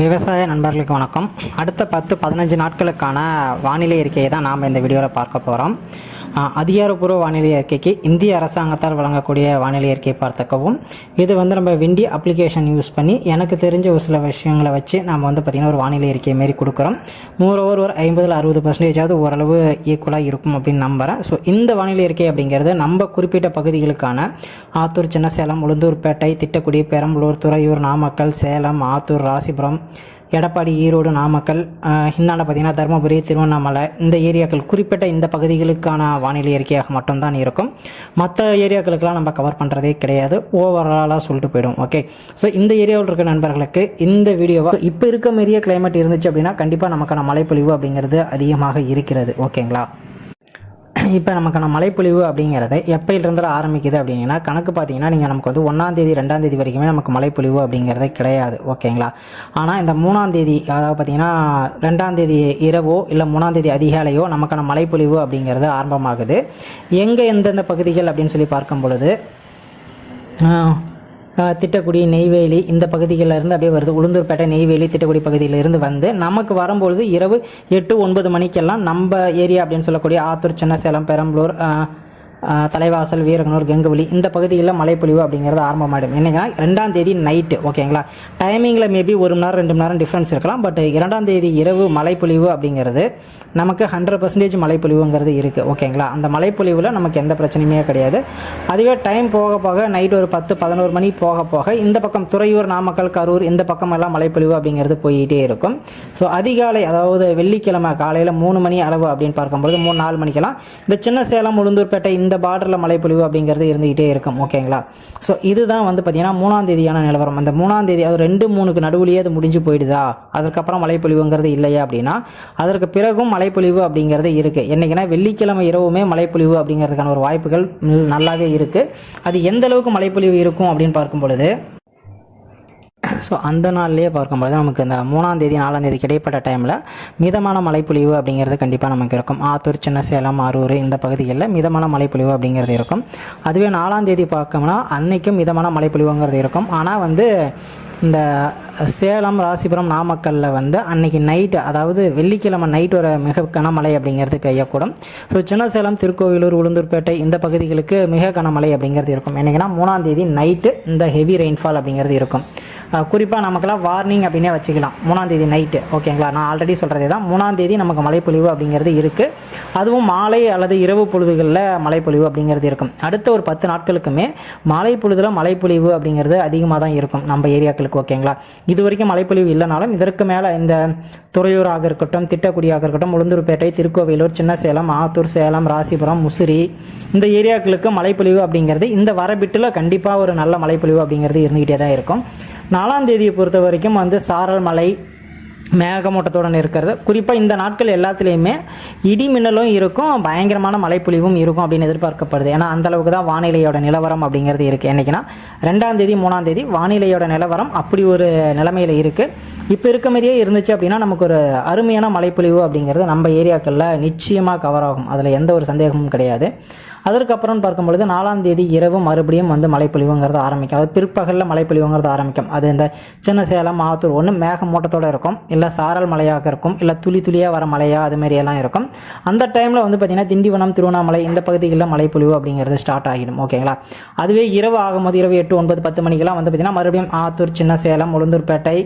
விவசாய நண்பர்களுக்கு வணக்கம். அடுத்த பத்து பதினஞ்சு நாட்களுக்கான வானிலை இருக்கையை தான் நாம் இந்த வீடியோவில் பார்க்க போகிறோம் அதிகாரப்பூர்வ வானிலை அறிக்கைக்கு இந்திய அரசாங்கத்தால் வழங்கக்கூடிய வானிலை அறிக்கையை பார்த்துக்கவும். இது வந்து நம்ம விண்டி அப்ளிகேஷன் யூஸ் பண்ணி எனக்கு தெரிஞ்ச ஒரு சில விஷயங்களை வச்சு நம்ம வந்து பார்த்திங்கன்னா ஒரு வானிலை அறிக்கை மாரி கொடுக்குறோம். மோரோவர் ஒரு ஐம்பதில் அறுபது பர்சன்டேஜாவது ஓரளவு ஈக்குவலாக இருக்கும் அப்படின்னு நம்புகிறேன் ஸோ இந்த வானிலை அறிக்கை அப்படிங்கிறது நம்ம குறிப்பிட்ட பகுதிகளுக்கான ஆத்தூர் சின்னசேலம் உளுந்தூர்பேட்டை திட்டக்குடி பெரம்பலூர் துறையூர் நாமக்கல் சேலம் ஆத்தூர் ராசிபுரம் எடப்பாடி ஈரோடு நாமக்கல் இந்தாண்ட பார்த்திங்கன்னா தருமபுரி திருவண்ணாமலை இந்த ஏரியாக்கள் குறிப்பிட்ட இந்த பகுதிகளுக்கான வானிலை அறிக்கையாக மட்டும்தான் இருக்கும். மற்ற ஏரியாக்களுக்கெல்லாம் நம்ம கவர் பண்ணுறதே கிடையாது. ஓவராலாக சொல்லிட்டு போயிடும். ஓகே ஸோ இந்த ஏரியாவில் இருக்க நண்பர்களுக்கு இந்த வீடியோவை இப்போ இருக்க மாரியே கிளைமேட் இருந்துச்சு அப்படின்னா கண்டிப்பாக நமக்கான மழைப்பொழிவு அப்படிங்கிறது அதிகமாக இருக்கிறது. ஓகேங்களா இப்போ நமக்கான மழைப்பொழிவு அப்படிங்கிறது எப்போயிலிருந்து ஆரம்பிக்குது அப்படிங்கன்னா கணக்கு பார்த்தீங்கன்னா நீங்கள் நமக்கு வந்து ஒன்றாந்தேதி ரெண்டாந்தேதி வரைக்குமே நமக்கு மழைப்பொழிவு அப்படிங்கிறதே கிடையாது. ஓகேங்களா? ஆனால் இந்த மூணாந்தேதி அதாவது பார்த்தீங்கன்னா ரெண்டாந்தேதி இரவோ இல்லை மூணாந்தேதி அதிகாலையோ நமக்கான மழைப்பொழிவு அப்படிங்கிறது ஆரம்பமாகுது. எங்கே எந்தெந்த பகுதிகள் அப்படின்னு சொல்லி பார்க்கும் பொழுது திட்டக்குடி நெய்வேலி இந்த பகுதிகளிலிருந்து அப்படியே வருது. உளுந்தூர்பேட்டை நெய்வேலி திட்டக்குடி பகுதியிலிருந்து வந்து நமக்கு வரும்பொழுது இரவு எட்டு ஒன்பது மணிக்கெல்லாம் நம்ம ஏரியா அப்படின்னு சொல்லக்கூடிய ஆத்தூர் சின்னசேலம் பெரம்பலூர் தலைவாசல் வீரகனூர் கங்குவலி இந்த பகுதிகளில் மழைப்பொழிவு அப்படிங்கிறது ஆரம்பமாயிடும். என்னங்கன்னா ரெண்டாம் தேதி நைட்டு ஓகேங்களா டைமிங்கில் மேபி ஒரு மணி நேரம் ரெண்டு மணி நேரம் டிஃப்ரென்ஸ் இருக்கலாம் பட் இரண்டாம் தேதி இரவு மழைப்பொழிவு அப்படிங்கிறது நமக்கு ஹண்ட்ரட் பர்சன்டேஜ் மழைப்பொழிவுங்கிறது இருக்குது ஓகேங்களா அந்த மழைப்பொழிவில் நமக்கு எந்த பிரச்சனையுமே கிடையாது. அதுவே டைம் போக போக நைட் ஒரு பத்து பதினோரு மணி போக போக இந்த பக்கம் துறையூர் நாமக்கல் கரூர் இந்த பக்கம் எல்லாம் மழைப்பொழிவு அப்படிங்கிறது போயிட்டே இருக்கும். ஸோ அதிகாலை அதாவது வெள்ளிக்கிழமை காலையில் மூணு மணி அளவு அப்படின்னு பார்க்கும்போது மூணு நாலு மணிக்கெல்லாம் இந்த சின்ன சேலம் உளுந்தூர்பேட்டை இந்த பார்டரில் மழைப்பொழிவு அப்படிங்கிறது இருந்துகிட்டே இருக்கும் ஓகேங்களா ஸோ இதுதான் வந்து பார்த்திங்கன்னா மூணாம் தேதியான நிலவரம். அந்த மூணாம் தேதி அது ரெண்டு மூணுக்கு நடுவுலையே அது முடிஞ்சு போயிடுதா? அதுக்கப்புறம் மழைப்பொழிவுங்கிறது இல்லையா அப்படின்னா அதற்கு பிறகும் மழைப்பொழிவு அப்படிங்கிறது இருக்குது என்றைக்குன்னா வெள்ளிக்கிழமை இரவுமே மழைப்பொழிவு அப்படிங்கிறதுக்கான ஒரு வாய்ப்புகள் நல்லாவே இருக்குது அது எந்த அளவுக்கு மழைப்பொழிவு இருக்கும் அப்படின்னு பார்க்கும் பொழுது ஸோ அந்த நாள்லேயே பார்க்கும்போது நமக்கு இந்த மூணாம் தேதி நாலாம் தேதி கிடைப்பட்ட டைமில் மிதமான மழைப்பொழிவு அப்படிங்கிறது கண்டிப்பாக நமக்கு இருக்கும். ஆத்தூர் சின்ன சேலம் அரூர் இந்த பகுதிகளில் மிதமான மழைப்பொழிவு அப்படிங்கிறது இருக்கும். அதுவே நாலாம் தேதி பார்க்கோம்னா அன்னைக்கும் மிதமான மழைப்பொழிவுங்கிறது இருக்கும். ஆனால் வந்து இந்த சேலம் ராசிபுரம் நாமக்கல்லில் வந்து அன்றைக்கி நைட்டு அதாவது வெள்ளிக்கிழமை நைட் ஒரு மிக கனமழை அப்படிங்கிறது பெய்யக்கூடும். ஸோ சின்ன சேலம் திருக்கோவிலூர் உளுந்தூர்பேட்டை இந்த பகுதிகளுக்கு மிக கனமழை அப்படிங்கிறது இருக்கும். என்னைக்குன்னா மூணாம் தேதி நைட்டு இந்த ஹெவி ரெயின்ஃபால் அப்படிங்கிறது இருக்கும். குறிப்பாக நமக்கெல்லாம் வார்னிங் அப்படின்னே வச்சுக்கலாம். மூணாம் தேதி நைட்டு ஓகேங்களா? நான் ஆல்ரெடி சொல்கிறதே தான் மூணாம் தேதி நமக்கு மழைப்பொழிவு அப்படிங்கிறது இருக்குது அதுவும் மாலை அல்லது இரவு பொழுதுகளில் மழைப்பொழிவு அப்படிங்கிறது இருக்கும். அடுத்த ஒரு பத்து நாட்களுக்குமே மாலை பொழுதில் மழைப்பொழிவு அப்படிங்கிறது அதிகமாக தான் இருக்கும். நம்ம ஏரியாக்களுக்கு ஓகேங்களா? இது வரைக்கும் மழைப்பொழிவு இல்லைனாலும் இதற்கு மேலே இந்த துறையூராக இருக்கட்டும் திட்டக்குடியாக இருக்கட்டும் உளுந்தூர்பேட்டை திருக்கோவிலூர் சின்னசேலம் ஆத்தூர் சேலம் ராசிபுரம் முசிறி இந்த ஏரியாக்களுக்கு மழைப்பொழிவு அப்படிங்கிறது இந்த வரபிட்டில் கண்டிப்பாக ஒரு நல்ல மழைப்பொழிவு அப்படிங்கிறது இருந்துக்கிட்டே தான் இருக்கும். நாலாம் தேதியை பொறுத்த வரைக்கும் வந்து சாரல் மலை மேகமூட்டத்துடன் இருக்கிறது குறிப்பாக இந்த நாட்கள் எல்லாத்துலேயுமே இடி மின்னலும் இருக்கும் பயங்கரமான மழைப்பொழிவும் இருக்கும் அப்படின்னு எதிர்பார்க்கப்படுது. ஏன்னா அந்த அளவுக்கு தான் வானிலையோட நிலவரம் அப்படிங்கிறது இருக்குது என்றைக்குன்னா ரெண்டாம் தேதி மூணாம் தேதி வானிலையோட நிலவரம் அப்படி ஒரு நிலைமையில் இருக்குது இப்போ இருக்க மாதிரியே இருந்துச்சு அப்படின்னா நமக்கு ஒரு அருமையான மழைப்பொழிவு அப்படிங்கிறது நம்ம ஏரியாக்களில் நிச்சயமாக கவர் ஆகும். அதில் எந்த ஒரு சந்தேகமும் கிடையாது. அதற்கப்புறம் பார்க்கும்பொழுது நாலாம் தேதி இரவு மறுபடியும் வந்து மழைப்பொழிவுங்கிறது ஆரம்பிக்கும். அது பிற்பகலில் மழைப்பொழிவுங்கிறது ஆரம்பிக்கும். அது இந்த சின்ன சேலம் ஆத்தூர் ஒன்று மேகமூட்டத்தோடு இருக்கும். இல்லை சாரல் மலையாக இருக்கும். இல்லை துளி துளியாக வர மழையாக அது மாதிரியெல்லாம் இருக்கும். அந்த டைமில் வந்து பார்த்திங்கன்னா திண்டிவனம் திருவண்ணாமலை இந்த பகுதிகளில் மழைப்பொழிவு அப்படிங்கிறது ஸ்டார்ட் ஆகிடும். ஓகேங்களா அதுவே இரவு ஆகும்போது இரவு எட்டு ஒன்பது பத்து மணிக்கெல்லாம் வந்து பார்த்திங்கன்னா மறுபடியும் ஆத்தூர் சின்ன சேலம் உளுந்தூர்பேட்டை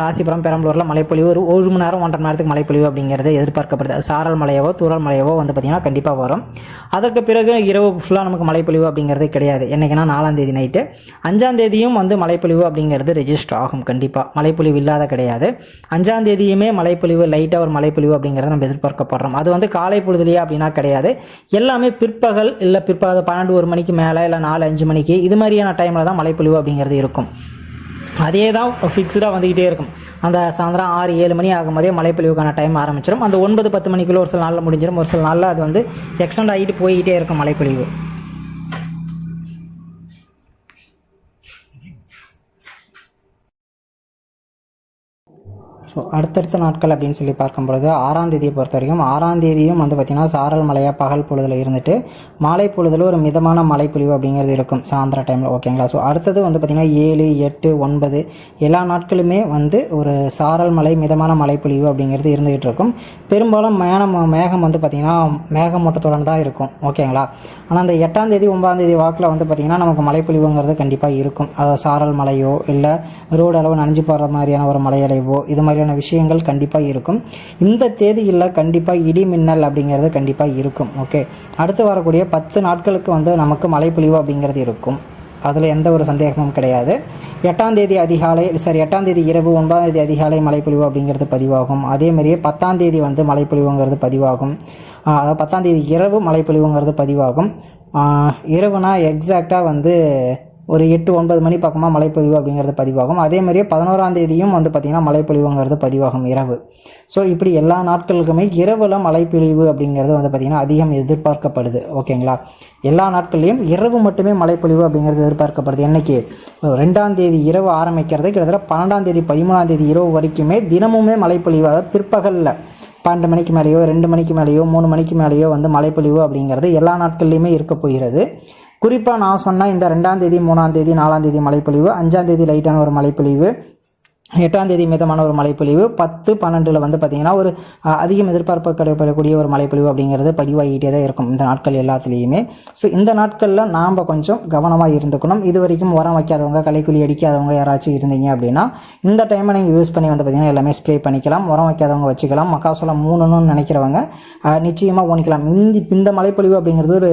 ராசிபுரம் பெரம்பலூரில் மழைப்பொழிவு. ஒரு ஒரு மணி நேரம் ஒன்றரை மணி நேரத்துக்கு மழைப்பொழிவு அப்படிங்கிறது எதிர்பார்க்கப்படுது. சாரல் மலையவோ தூரல் மலையவோ வந்து பார்த்திங்கன்னா கண்டிப்பாக வரும். அதற்கு பிறகு இரவு ஃபுல்லாக நமக்கு மழைப்பொழிவு அப்படிங்கிறது கிடையாது. என்றைக்குன்னா நாலாம் தேதி நைட்டு அஞ்சாம் தேதியும் வந்து மழைப்பொழிவு அப்படிங்கிறது ரெஜிஸ்டர் ஆகும் கண்டிப்பாக மழைப்பொழிவு இல்லாத கிடையாது. அஞ்சாம் தேதியுமே மழைப்பொழிவு லைட்டாக ஒரு மழைப்பொழிவு அப்படிங்கிறத நம்ம எதிர்பார்க்கப்படுறோம். அது வந்து காலை பொழுதுலையே அப்படின்னா கிடையாது. எல்லாமே பிற்பகல் இல்லை பிற்பகல் பன்னெண்டு ஒரு மணிக்கு மேலே இல்லை நாலு அஞ்சு மணிக்கு இது மாதிரியான டைமில் தான் மழைப்பொழிவு அப்படிங்கிறது இருக்கும். அதே தான் ஃபிக்ஸ்டாக வந்துக்கிட்டே இருக்கும். அந்த சாயந்தரம் ஆறு ஏழு மணி ஆகும்போதே மழைப்பொழிவுக்கான டைம் ஆரம்பிச்சிடும் அந்த ஒன்பது பத்து மணிக்குள்ளே ஒரு சில நாளில் முடிஞ்சிடும் ஒரு சில நாளில் அது வந்து எக்ஸ்டெண்ட் ஆகிட்டு போய்கிட்டே இருக்கும் மழைப்பொழிவு ஸோ அடுத்தடுத்த நாட்கள் அப்படின்னு சொல்லி பார்க்கும்பொழுது ஆறாம் தேதியை பொறுத்த வரைக்கும் ஆறாம் தேதியும் வந்து பார்த்திங்கன்னா சாரல் மழையாக பகல் பொழுதில் இருந்துட்டு மாலை பொழுதில் ஒரு மிதமான மழை பொழிவு அப்படிங்கிறது இருக்கும் சாயந்தர டைமில் ஓகேங்களா ஸோ அடுத்தது வந்து பார்த்திங்கன்னா ஏழு எட்டு ஒன்பது எல்லா நாட்களுமே வந்து ஒரு சாரல் மலை மிதமான மழை பொழிவு அப்படிங்கிறது இருந்துகிட்டு இருக்கும். பெரும்பாலும் மேனம் மேகம் வந்து பார்த்திங்கன்னா மேகமூட்டத்துடன் தான் இருக்கும் ஓகேங்களா ஆனால் அந்த எட்டாம் தேதி ஒன்பதாம் தேதி வாக்கில் வந்து பார்த்திங்கன்னா நமக்கு மழைப்பொழிவுங்கிறது கண்டிப்பாக இருக்கும். அதாவது சாரல் மலையோ இல்லை ரோடு அளவு நனைஞ்சு போகிற மாதிரியான ஒரு மலையடைவோ இது மாதிரி மாதிரியான விஷயங்கள் கண்டிப்பாக இருக்கும். இந்த தேதியில் கண்டிப்பாக இடி மின்னல் அப்படிங்கிறது கண்டிப்பாக இருக்கும். ஓகே அடுத்து வரக்கூடிய பத்து நாட்களுக்கு வந்து நமக்கு மழைப்பொழிவு அப்படிங்கிறது இருக்கும். அதில் எந்த ஒரு சந்தேகமும் கிடையாது. எட்டாம் தேதி அதிகாலை சாரி எட்டாம் தேதி இரவு ஒன்பதாம் தேதி அதிகாலை மழைப்பொழிவு அப்படிங்கிறது பதிவாகும். அதே மாதிரியே பத்தாம் தேதி வந்து மழைப்பொழிவுங்கிறது பதிவாகும். அதாவது பத்தாம் தேதி இரவு மழைப்பொழிவுங்கிறது பதிவாகும். இரவுனா எக்ஸாக்டாக வந்து ஒரு எட்டு ஒன்பது மணி பக்கமாக மழைப்பொழிவு அப்படிங்கிறது பதிவாகும். அதே மாதிரியே பதினோராம் தேதியும் வந்து பார்த்திங்கன்னா மழைப்பொழிவுங்கிறது பதிவாகும் இரவு. ஸோ இப்படி எல்லா நாட்களுக்குமே இரவில் மழைப்பொழிவு அப்படிங்கிறது வந்து பார்த்திங்கன்னா அதிகம் எதிர்பார்க்கப்படுது. ஓகேங்களா எல்லா நாட்கள்லையும் இரவு மட்டுமே மழைப்பொழிவு அப்படிங்கிறது எதிர்பார்க்கப்படுது. என்னைக்கு? ரெண்டாம் தேதி இரவு ஆரம்பிக்கிறது கிட்டத்தட்ட பன்னெண்டாம் தேதி பதிமூணாம் தேதி இரவு வரைக்குமே தினமுமே மழைப்பொழிவு. அதாவது பிற்பகலில் பன்னெண்டு மணிக்கு மேலேயோ ரெண்டு மணிக்கு மேலேயோ மூணு மணிக்கு மேலேயோ வந்து மழைப்பொழிவு அப்படிங்கிறது எல்லா நாட்கள்லையுமே இருக்க போகிறது. குறிப்பாக நான் சொன்ன இந்த ரெண்டாம் தேதி மூணாம் தேதி நாலாம் தேதி மழைப்பொழிவு அஞ்சாம் தேதி லைட்டான ஒரு மழைப்பொழிவு எட்டாம் தேதி மிதமான ஒரு மழைப்பொழிவு பத்து பன்னெண்டில் வந்து பார்த்திங்கன்னா ஒரு அதிகம் எதிர்பார்ப்பு கிடைப்படக்கூடிய ஒரு மழைப்பொழிவு அப்படிங்கிறது பதிவாகிட்டே தான் இருக்கும் இந்த நாட்கள் எல்லாத்துலேயுமே. ஸோ இந்த நாட்களில் நாம் கொஞ்சம் கவனமாக இருந்துக்கணும். இது வரைக்கும் உரம் வைக்காதவங்க கலைக்குழி அடிக்காதவங்க யாராச்சும் இருந்தீங்க அப்படின்னா இந்த டைமை நீங்கள் யூஸ் பண்ணி வந்து பார்த்திங்கன்னா எல்லாமே ஸ்ப்ரே பண்ணிக்கலாம் உரம் வைக்காதவங்க வச்சுக்கலாம். மக்காசோளம் மூணுன்னு நினைக்கிறவங்க நிச்சயமாக ஊனிக்கலாம். இந்த இந்த மழைப்பொழிவு அப்படிங்கிறது ஒரு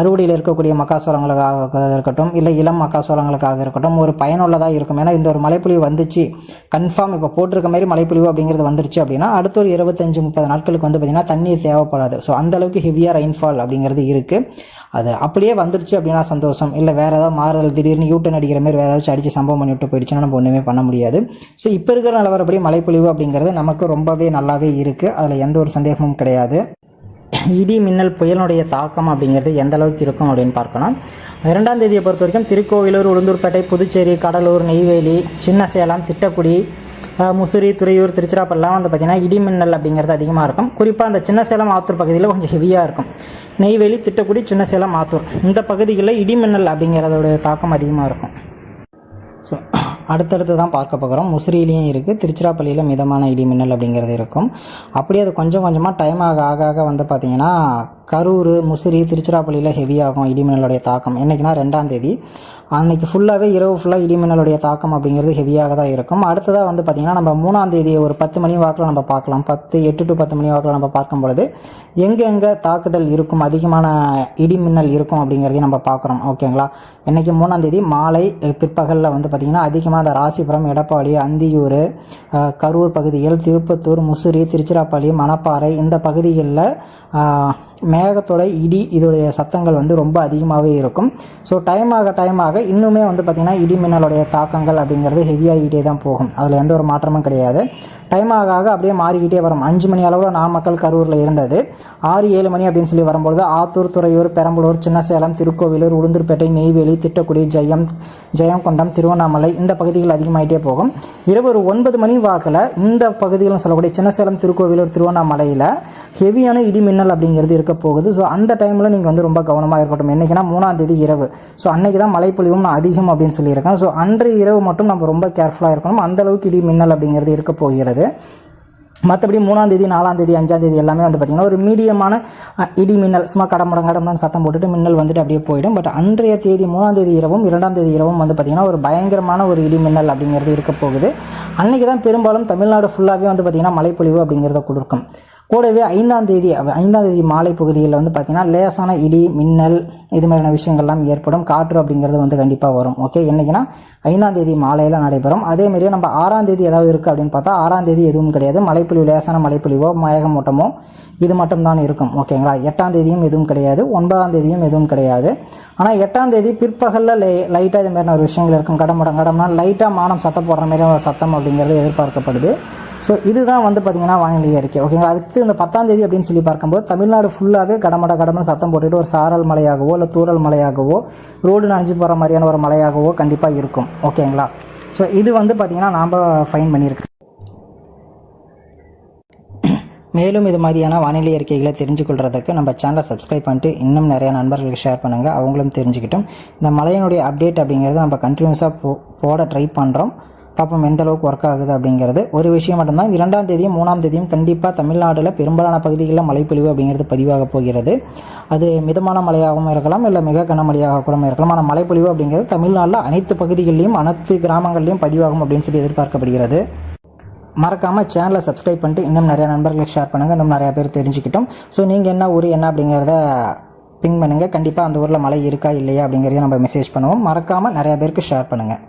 அறுவடையில் இருக்கக்கூடிய மக்காசோளங்களுக்காக இருக்கட்டும் இல்லை இளம் மக்காசோளங்களுக்காக இருக்கட்டும் ஒரு பயனுள்ளதாக இருக்கும். ஏன்னா இந்த ஒரு மழைப்பொழிவு வந்துச்சு. கன்ஃபார்ம் இப்போ போட்டிருக்க மாதிரி மழைப்பொழிவு அப்படிங்கிறது வந்துருச்சு அப்படின்னா அடுத்த ஒரு இருபத்தஞ்சு முப்பது நாட்களுக்கு வந்து பார்த்திங்கன்னா தண்ணீர் தேவைப்படாது. ஸோ அந்த அளவுக்கு ஹெவியாக ரெயின்ஃபால் அப்படிங்கிறது இருக்குது அது அப்படியே வந்துருச்சு அப்படின்னா சந்தோஷம். இல்லை வேறு ஏதாவது மாறுதல் திடீர்னு யூட்டன் அடிக்கிற மாதிரி வேறு ஏதாச்சும் அடித்து சம்பவம் பண்ணிவிட்டு போயிடுச்சுன்னா நம்ம ஒன்றுமே பண்ண முடியாது. ஸோ இப்போ இருக்கிற நிலவரப்படி மழைப்பொழிவு அப்படிங்கிறது நமக்கு ரொம்பவே நல்லாவே இருக்குது அதில் எந்த ஒரு சந்தேகமும் கிடையாது. இடி மின்னல் புயலினுடைய தாக்கம் அப்படிங்கிறது எந்த அளவுக்கு இருக்கும் அப்படின்னு பார்க்கணும். இரண்டாம் தேதியை பொறுத்த வரைக்கும் திருக்கோவிலூர் உளுந்தூர்பேட்டை புதுச்சேரி கடலூர் நெய்வேலி சின்ன சேலம் திட்டக்குடி முசிறி துறையூர் திருச்சிராப்பள்ளிலாம் வந்து பார்த்திங்கன்னா இடி மின்னல் அப்படிங்கிறது அதிகமாக இருக்கும். குறிப்பாக அந்த சின்ன சேலம் ஆத்தூர் பகுதியில் கொஞ்சம் ஹெவியாக இருக்கும். நெய்வேலி திட்டக்குடி சின்ன சேலம் ஆத்தூர். இந்த பகுதிகளில் இடி மின்னல் அப்படிங்கிறதோட தாக்கம் அதிகமாக இருக்கும். அடுத்தடுத்து தான் பார்க்க போகிறோம். முசிறியிலையும் இருக்குது திருச்சிராப்பள்ளியில் மிதமான இடி மின்னல் அப்படிங்கிறது இருக்கும். அப்படியே அது கொஞ்சம் கொஞ்சமாக டைம் ஆக ஆக ஆக வந்து பார்த்திங்கன்னா கரூர் முசிறி திருச்சிராப்பள்ளியில் ஹெவியாகும் இடி மின்னலுடைய தாக்கம். என்றைக்குன்னா ரெண்டாம் தேதி. அன்றைக்கி ஃபுல்லாகவே இரவு ஃபுல்லாக இடிமின்னலுடைய தாக்கம் அப்படிங்கிறது ஹெவியாக தான் இருக்கும். அடுத்ததாக வந்து பார்த்திங்கன்னா நம்ம மூணாம் தேதி ஒரு பத்து மணி வாக்கில் நம்ம பார்க்கலாம். பத்து எட்டு டு பத்து மணி வாக்கில் நம்ம பார்க்கும் பொழுது எங்கெங்கே தாக்குதல் இருக்கும் அதிகமான இடிமின்னல் இருக்கும் அப்படிங்கிறதையும் நம்ம பார்க்குறோம். ஓகேங்களா இன்றைக்கி மூணாம் தேதி மாலை பிற்பகலில் வந்து பார்த்திங்கன்னா அதிகமாக அந்த ராசிபுரம் எடப்பாடி அந்தியூர் கரூர் பகுதிகள் திருப்பத்தூர் முசிறி திருச்சிராப்பள்ளி மணப்பாறை இந்த பகுதிகளில் மேகத்தோட இடி இதோடைய சத்தங்கள் வந்து ரொம்ப அதிகமாகவே இருக்கும். ஸோ டைம் ஆக டைம் ஆக இன்னுமே வந்து பார்த்திங்கன்னா இடி மின்னலுடைய தாக்கங்கள் அப்படிங்கிறது ஹெவியாகிட்டே தான் போகும். அதில் எந்த ஒரு மாற்றமும் கிடையாது. டைம் ஆக ஆக அப்படியே மாறிக்கிட்டே வரும். அஞ்சு மணி அளவில் நாமக்கல் கரூரில் இருந்தது. ஆறு ஏழு மணி அப்படின்னு சொல்லி வரும்பொழுது ஆத்தூர் துறையூர் பெரம்பலூர் சின்னசேலம் திருக்கோவிலூர் உளுந்தூர்பேட்டை நெய்வேலி திட்டக்குடி ஜெயம் ஜெயங்கொண்டம் திருவண்ணாமலை இந்த பகுதிகள் அதிகமாகிட்டே போகும். இரவு ஒரு ஒன்பது மணி வாக்கில் இந்த பகுதிகளும் சொல்லக்கூடிய சின்னசேலம் திருக்கோவிலூர் திருவண்ணாமலையில் ஹெவியான இடி மின்னல் அப்படிங்கிறது இருக்க போகுது. ஸோ அந்த டைமில் நீங்கள் வந்து ரொம்ப கவனமாக இருக்கட்டும். என்றைக்குன்னா மூணாம் தேதி இரவு. ஸோ அன்னைக்கு தான் மழைப்பொழிவும் நான் அதிகம் அப்படின்னு சொல்லியிருக்கேன் ஸோ அன்றைய இரவு மட்டும் நம்ம ரொம்ப கேர்ஃபுல்லாக இருக்கணும். அந்தளவுக்கு இடி மின்னல் அப்படிங்கிறது இருக்க போகிறது. மற்றபடி மூணாம் தேதி நாலாம் தேதி அஞ்சாம் தேதி எல்லாமே வந்து பார்த்திங்கன்னா ஒரு மீடியமான இடி மின்னல் சும்மா கடமுடம் கடமுடன் சத்தம் போட்டுட்டு மின்னல் வந்துட்டு அப்படியே போயிடும். பட் அன்றைய தேதி மூணாம் தேதி இரவும் இரண்டாம் தேதி இரவும் வந்து பார்த்திங்கன்னா ஒரு பயங்கரமான ஒரு இடி மின்னல் அப்படிங்கிறது இருக்க போகுது. அன்றைக்கி தான் பெரும்பாலும் தமிழ்நாடு ஃபுல்லாகவே வந்து பார்த்திங்கன்னா மழைப்பொழிவு அப்படிங்கிறத கொடுக்கும் கூடவே ஐந்தாம் தேதி ஐந்தாம் தேதி மாலை பகுதியில் வந்து பார்த்திங்கன்னா லேசான இடி மின்னல் இது மாதிரியான விஷயங்கள்லாம் ஏற்படும். காற்று அப்படிங்கிறது வந்து கண்டிப்பாக வரும். ஓகே என்னைக்குன்னா ஐந்தாம் தேதி மாலையில் நடைபெறும். அதே மாதிரியே நம்ம ஆறாம் தேதி ஏதாவது இருக்குது அப்படின்னு பார்த்தா ஆறாம் தேதி எதுவும் கிடையாது. மழைப்பொழிவு லேசான மழைப்பொழிவோ மேகமூட்டமோ இது மட்டும்தான் இருக்கும். ஓகேங்களா எட்டாம் தேதியும் எதுவும் கிடையாது. ஒன்பதாம் தேதியும் எதுவும் கிடையாது. ஆனால் எட்டாம் தேதி பிற்பகலில் லை லைட்டாக இது மாதிரியான ஒரு விஷயங்கள் இருக்கும். கடமுடம் கடம்னா லைட்டாக மானம் சத்தம் போடுற மாதிரி ஒரு சத்தம் அப்படிங்கிறது எதிர்பார்க்கப்படுது. ஸோ இதுதான் வந்து பார்த்திங்கன்னா வானிலை அறிக்கை. ஓகேங்களா அடுத்து இந்த பத்தாம் தேதி அப்படின்னு சொல்லி பார்க்கும்போது தமிழ்நாடு ஃபுல்லாகவே கடமட கடமன்னு சத்தம் போட்டுட்டு ஒரு சாரல் மலையாகவோ இல்லை தூரல் மலையாகவோ ரோடு நனைஞ்சு போகிற மாதிரியான ஒரு மலையாகவோ கண்டிப்பாக இருக்கும். ஓகேங்களா ஸோ இது வந்து பார்த்திங்கன்னா நாம் ஃபைன் பண்ணியிருக்கோம் மேலும் இது மாதிரியான வானிலை அறிக்கைகளை தெரிஞ்சுக்கொள்கிறதுக்கு நம்ம சேனலை சப்ஸ்கிரைப் பண்ணிட்டு இன்னும் நிறைய நண்பர்களுக்கு ஷேர் பண்ணுங்கள் அவங்களும் தெரிஞ்சுக்கிட்டும். இந்த மழையினுடைய அப்டேட் அப்படிங்கிறது நம்ம கண்டினியூஸாக போ போட ட்ரை பண்ணுறோம் பார்ப்போம் எந்த அளவுக்கு ஒர்க் ஆகுது அப்படிங்கிறது. ஒரு விஷயம் மட்டும்தான் இரண்டாம் தேதியும் மூணாம் தேதியும் கண்டிப்பாக தமிழ்நாட்டில் பெரும்பாலான பகுதிகளில் மழைப்பொழிவு அப்படிங்கிறது பதிவாக போகிறது. அது மிதமான மழையாகவும் இருக்கலாம் இல்லை மிக கனமழையாக கூட இருக்கலாம். ஆனால் மழைப்பொழிவு அப்படிங்கிறது தமிழ்நாட்டில் அனைத்து பகுதிகளிலும் அனைத்து கிராமங்கள்லையும் பதிவாகும் அப்படின்னு சொல்லி எதிர்பார்க்கப்படுகிறது. மறக்காமல் சேனலை சப்ஸ்கிரைப் பண்ணிட்டு இன்னும் நிறைய நண்பர்களுக்கு ஷேர் பண்ணுங்கள் இன்னும் நிறையா பேர் தெரிஞ்சுக்கிட்டோம். ஸோ நீங்கள் என்ன ஊர் என்ன அப்படிங்கிறத பிங் பண்ணுங்கள் கண்டிப்பாக அந்த ஊரில் மழை இருக்கா இல்லையா அப்படிங்கிறத நம்ம மெசேஜ் பண்ணுவோம். மறக்காமல் நிறையா பேருக்கு ஷேர் பண்ணுங்கள்